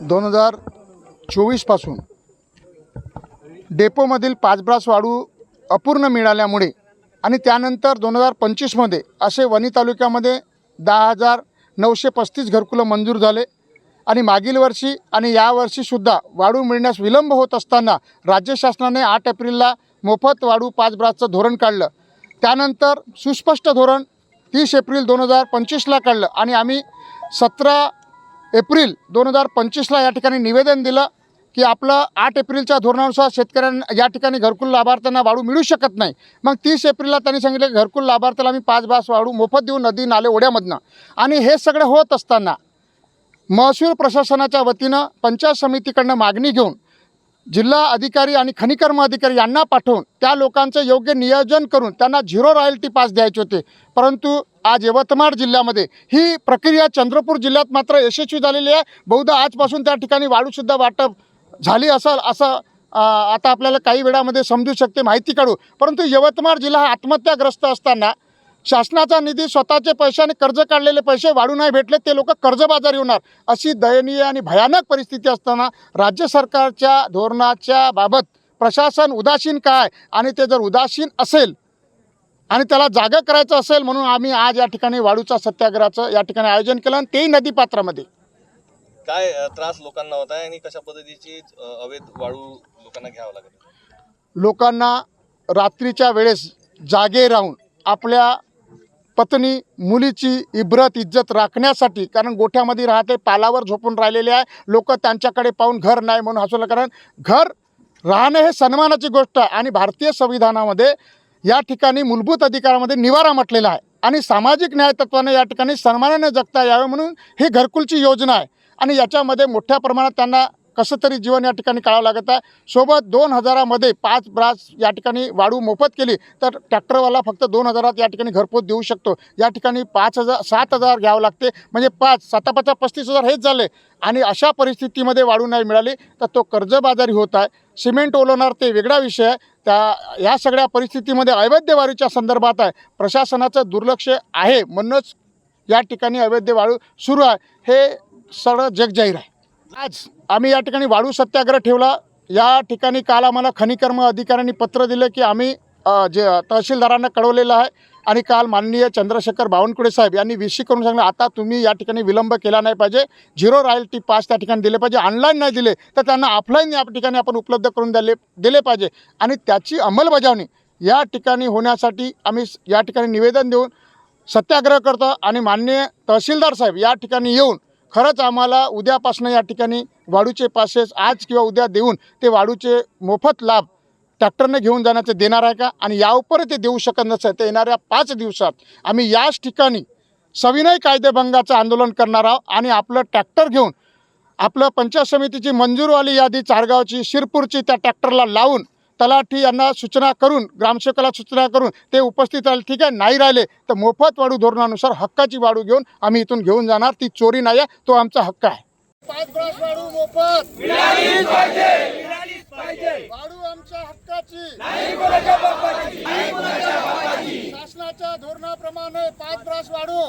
दोन हजार चोवीसपासून डेपोमधील पाच ब्रास वाळू अपूर्ण मिळाल्यामुळे आणि त्यानंतर दोन हजार पंचवीसमध्ये असे वणी तालुक्यामध्ये दहा हजार नऊशे पस्तीस घरकुलं मंजूर झाले. आणि मागील वर्षी आणि यावर्षीसुद्धा वाळू मिळण्यास विलंब होत असताना राज्य शासनाने आठ एप्रिलला मोफत वाळू पाच ब्रासचं धोरण काढलं. त्यानंतर सुस्पष्ट धोरण तीस एप्रिल दोन हजार पंचवीसला काढलं आणि आम्ही सतरा एप्रिल दोन हजार पंचवीसला या ठिकाणी निवेदन दिलं की आपलं आठ एप्रिलच्या धोरणानुसार शेतकऱ्यांना या ठिकाणी घरकुल लाभार्थ्यांना वाढू मिळू शकत नाही. मग तीस एप्रिलला त्यांनी सांगितलं की घरकुल लाभार्थ्याला आम्ही पाच बास वाढू मोफत देऊ नदी नाले ओढ्यामधनं. आणि हे सगळं होत असताना महसूल प्रशासनाच्या वतीनं पंचायत समितीकडनं मागणी घेऊन जिल्हा अधिकारी आणि खनिकर्म अधिकारी यांना पाठवून त्या लोकांचं योग्य नियोजन करून त्यांना झिरो रॉयल्टी पास द्यायचे होते. परंतु आज यवतमाळ जिल्ह्यामध्ये ही प्रक्रिया चंद्रपूर जिल्ह्यात मात्र यशस्वी झालेली आहे. बहुधा आजपासून त्या ठिकाणी वाढूसुद्धा वाटप झाली असेल असं आता आपल्याला काही वेळामध्ये समजू शकते माहिती काढू. परंतु यवतमाळ जिल्हा हा आत्महत्याग्रस्त असताना शासनाचा निधी स्वतःचे पैसे आणि कर्ज काढलेले पैसे वाढू नाही भेटले ते लोक कर्जबाजारी होणार. अशी दयनीय आणि भयानक परिस्थिती असताना राज्य सरकारच्या धोरणाच्या बाबत प्रशासन उदासीन काय? आणि ते जर उदासीन असेल आणि त्याला जागा करायचं असेल म्हणून आम्ही आज या ठिकाणी वाळूचा सत्याग्रहाचं या ठिकाणी आयोजन केलं आणि तेही नदीपात्रामध्ये काय त्रास लोकांना होत आहे आणि कशा पद्धतीची अवैध वाळू लोकांना घ्यावं आहे? लोकांना रात्रीच्या वेळेस जागे राहून आपल्या पत्नी मुलीची इब्रत इज्जत राखण्यासाठी कारण गोठ्यामध्ये राहते पालावर झोपून राहिलेले आहे लोक त्यांच्याकडे पाहून घर नाही म्हणून हसवलं. कारण घर राहणं हे सन्मानाची गोष्ट आहे आणि भारतीय संविधानामध्ये या ठिकाणी मूलभूत अधिकारामध्ये निवारा म्हटलेला आहे. आणि सामाजिक न्याय तत्वाने या ठिकाणी सन्मानाने जगता यावे म्हणून ही घरकुलची योजना आहे. आणि याच्यामध्ये मोठ्या प्रमाणात त्यांना कसं तरी जीवन या ठिकाणी काढावं लागत आहे. सोबत दोन हजारामध्ये पाच ब्रास या ठिकाणी वाढू मोफत केली तर ट्रॅक्टरवाला फक्त दोन हजारात या ठिकाणी घरपोच देऊ शकतो. या ठिकाणी पाच हजार सात हजार घ्यावं लागते. म्हणजे पाच सातापाचा पस्तीस हजार हेच झाले. आणि अशा परिस्थितीमध्ये वाढू नाही मिळाली तर तो कर्जबाजारी होत आहे. सिमेंट ओलवणार ते वेगळा विषय आहे. त्या या सगळ्या परिस्थितीमध्ये अवैध संदर्भात आहे. प्रशासनाचं दुर्लक्ष आहे म्हणूनच या ठिकाणी अवैध वाळू सुरू आहे. हे सरळ जगजाहीर आहे. आज आम्ही या ठिकाणी वाळू सत्याग्रह ठेवला. या ठिकाणी काल आम्हाला खनिकर्म अधिकाऱ्यांनी पत्र दिलं की आम्ही जे तहसीलदारांना कळवलेलं आहे आणि काल माननीय चंद्रशेखर बावनकुळे साहेब यांनी विशी करून सांगितलं आता तुम्ही या ठिकाणी विलंब केला नाही पाहिजे. झिरो रॉयल्टी पास त्या ठिकाणी दिले पाहिजे. ऑनलाईन नाही दिले तर त्यांना ऑफलाईन या ठिकाणी आपण उपलब्ध करून दिले दिले पाहिजे. आणि त्याची अंमलबजावणी या ठिकाणी होण्यासाठी आम्ही या ठिकाणी निवेदन देऊन सत्याग्रह करतो आणि माननीय तहसीलदार साहेब या ठिकाणी येऊन खरंच आम्हाला उद्यापासून या ठिकाणी वाढूचे पासेस आज किंवा उद्या देऊन ते वाढूचे मोफत लाभ ट्रॅक्टरने घेऊन जाण्याचे देणार आहे का? आणि यावर ते देऊ शकत नसेल तर येणाऱ्या पाच दिवसात आम्ही याच ठिकाणी सविनय कायदेभंगाचं आंदोलन करणार आहोत आणि आपलं ट्रॅक्टर घेऊन आपलं पंचायत समितीची मंजूरवाली यादी चारगावची शिरपूरची त्या ट्रॅक्टरला लावून तलाठी यांना सूचना करून ग्रामसेवकाला सूचना करून ते उपस्थित राहिले. ठीक आहे नाही राहिले तर मोफत वाढू धोरणानुसार हक्काची वाढू घेऊन आम्ही इथून घेऊन जाणार. ती चोरी नाही आहे तो आमचा हक्क आहे. पाच ब्रास वाढू मोफत. वाढू आमच्या हक्काची. शासनाच्या धोरणाप्रमाणे पाच ब्रास वाढू.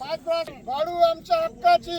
पाच ब्रास वाढू आमच्या हक्काची.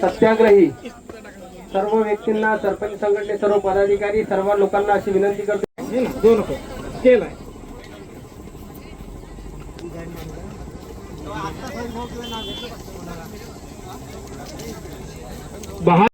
सत्याग्रही. सर्व व्यक्तींना सरपंच संघटने सर्व पदाधिकारी सर्व लोकांना अशी विनंती करतो. बहा